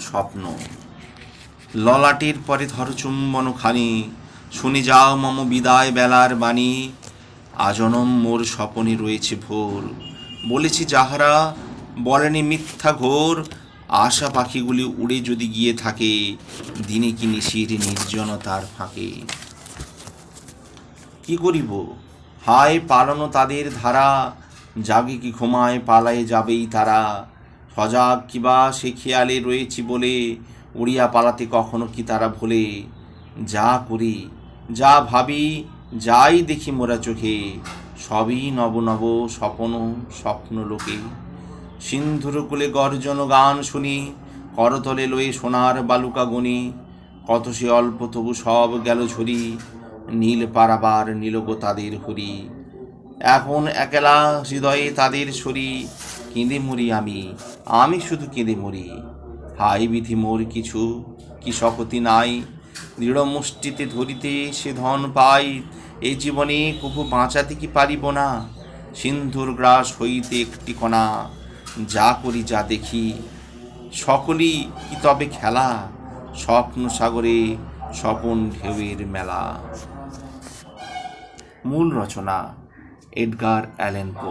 স্বপ্ন। ললাটের পরে ধর চুম্বন খানি, শুনে যাও মম বিদায় বেলার বাণী। আজনম মোর স্বপনে রয়েছে ভোর। বলেছি, যাহারা বলেনি মিথ্যা ঘোর, আশা পাখিগুলি উড়ে যদি গিয়ে থাকে, দিনে কি নিশির নির্জনতার ফাঁকে? কি করিব? হায়, পালানো তাদের ধারা, জাগে কি ঘুমায় পালায় যাবেই তারা। সজাগ কিবা সে খেয়ালে রয়েছি বলে উড়িয়া পালাতে কখনো কি তারা ভোলে? যা করি, যা ভাবি, যাই দেখি মোরা চোখে। সবই নব নব স্বপন, স্বপ্ন লোকে। সিন্ধুর কুলে গর্জন গান শুনি, করতলে লয়ে সোনার বালুকা গনি। কত সে অল্প তবু সব গেল ঝরি নীল পারাবার নীলগো তাদের হরি। এখন একলা হৃদয়ে তাদের সরি। কেঁদে মরি আমি আমি শুধু কেঁদে মরি। হাই বিধি মোর কিছু কি শকতি নাই? দৃঢ় মুষ্টিতে ধরিতে সে ধন পাই এই জীবনে কভু বাঁচাতে কি পারিব না? সিন্ধুর গ্রাস হইতে একটি কণা, যা করি যা দেখি, সকলই কি তবে খেলা? স্বপ্ন সাগরে স্বপন ঢেউয়ের মেলা। মূল রচনা, এডগার অ্যালেন পো।